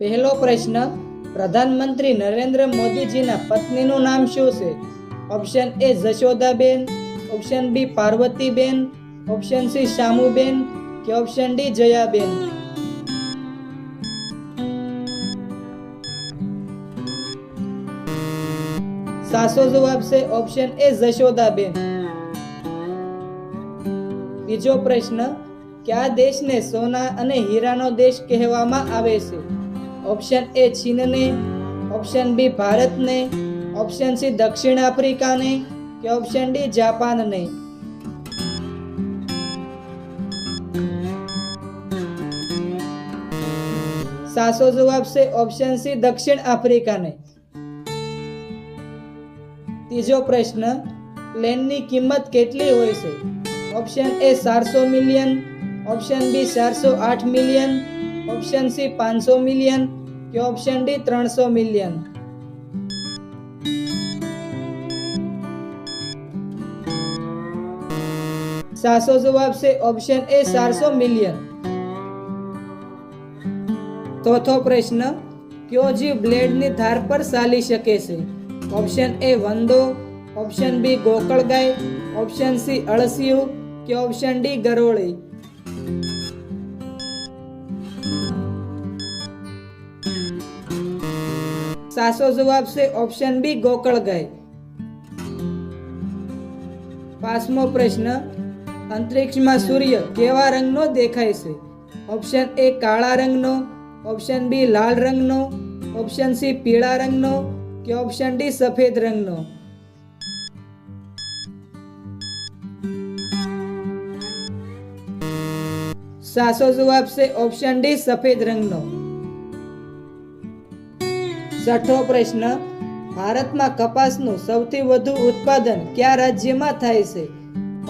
પહેલો પ્રશ્ન, પ્રધાનમંત્રી નરેન્દ્ર મોદીજીના પત્નીનું નામ શું છે? Option A Jashodaben, option B Parvatiben, option C Shamuben કે ઓપ્શન ડી જયાબેન? સાસો જવાબ છે ઓપ્શન એ જશોદાબેન. બીજો પ્રશ્ન, કયા દેશને સોના અને હીરાનો દેશ કહેવામાં આવે છે? ઓપ્શન એ ચીનને ઓપ્શન બી ભારતને ઓપ્શન સી દક્ષિણ આફ્રિકાને કે ઓપ્શન ડી જાપાનને? સાચો જવાબ છે ઓપ્શન સી દક્ષિણ આફ્રિકાને. ત્રીજો પ્રશ્ન, પ્લેનની કિંમત કેટલી હોય છે? ઓપ્શન એ ચારસો મિલિયન ઓપ્શન બી ચારસો આઠ મિલિયન ઓપ્શન સી પાંચસો મિલિયન કે ઓપ્શન ડી ત્રણસો મિલિયન સાસો જવાબ છે ઓપ્શન એ ચારસો મિલિયન ચોથો પ્રશ્ન, કયો જીવ બ્લેડની ધાર પર ચાલી શકે છે? ઓપ્શન એ વંદો ઓપ્શન બી ગોકળ ગાય ઓપ્શન સી અળસિયું, કે ઓપ્શન ડી ગરોળી? સાસો જવાબ છે ઓપ્શન બી ગોકળ ગાય. પાંચમો પ્રશ્ન, અંતરિક્ષમાં સૂર્ય કેવા રંગનો દેખાય છે? ઓપ્શન એ કાળા રંગનો ઓપ્શન બી લાલ રંગનો ઓપ્શન સી પીળા રંગનો કે ઓપ્શન ડી સફેદ રંગનો? સાસો જવાબ છે ઓપ્શન ડી સફેદ રંગનો. છઠ્ઠો પ્રશ્ન, ભારતમાં કપાસનું સૌથી વધુ ઉત્પાદન કયા રાજ્યમાં થાય છે?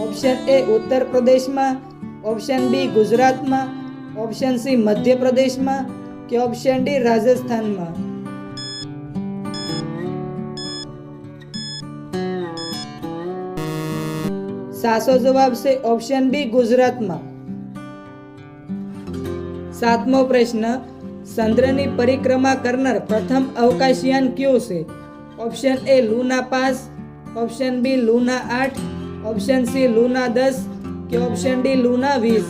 ઓપ્શન એ ઉત્તર પ્રદેશમાં. ઓપ્શન બી ગુજરાતમાં. ઓપ્શન સી મધ્યપ્રદેશમાં. કે ઓપ્શન ડી રાજસ્થાનમાં? સાસો જવાબ છે ઓપ્શન બી ગુજરાતમાં. સાતમો પ્રશ્ન ચંદ્રની પરિક્રમા કરનાર પ્રથમ અવકાશયાન કયું છે? ઓપ્શન એ લુના પાસ ઓપ્શન બી લુના આઠ, ઓપ્શન સી લુના દસ કે ઓપ્શન ડી લુના વીસ?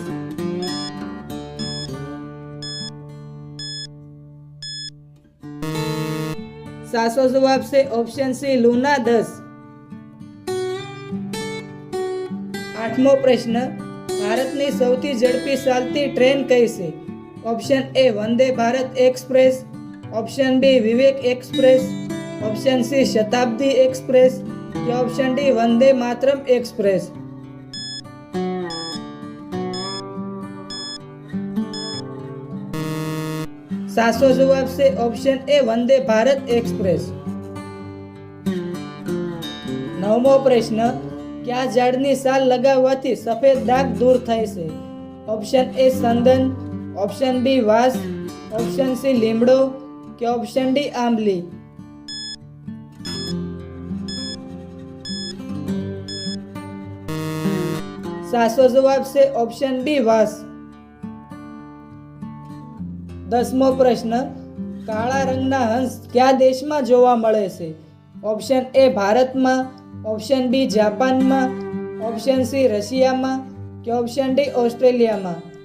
સાસો જવાબ છે ઓપ્શન સી લુના દસ. આઠમો પ્રશ્ન, ભારતની સૌથી ઝડપી ચાલતી ટ્રેન કઈ છે? Option A Vande Bharat express, option B Vivek express, option C Shatabdi express કે option D Vande Mataram express. સાસો જવાબ છે option A Vande Bharat express. નવમો પ્રશ્ન, કયા ઝાડની સાલ લગાવવાથી સફેદ ડાઘ દૂર થાય છે? ઓપ્શન એ સંદન ઓપ્શન બી વાસ ઓપ્શન સી લીમડો કે ઓપ્શન ડી આંબલી સાચો જવાબ છે ઓપ્શન બી વાસ દસમો પ્રશ્ન કાળા રંગના હંસ કયા દેશમાં જોવા મળે છે ઓપ્શન એ ભારતમાં ઓપ્શન બી જાપાનમાં ઓપ્શન સી રશિયામાં કે ઓપ્શન ડી ઓસ્ટ્રેલિયામાં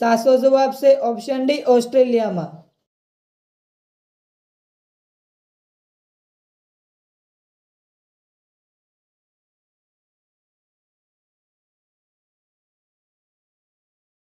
સાસો જવાબ છે ઓપ્શન ડી ઓસ્ટ્રેલિયામાં.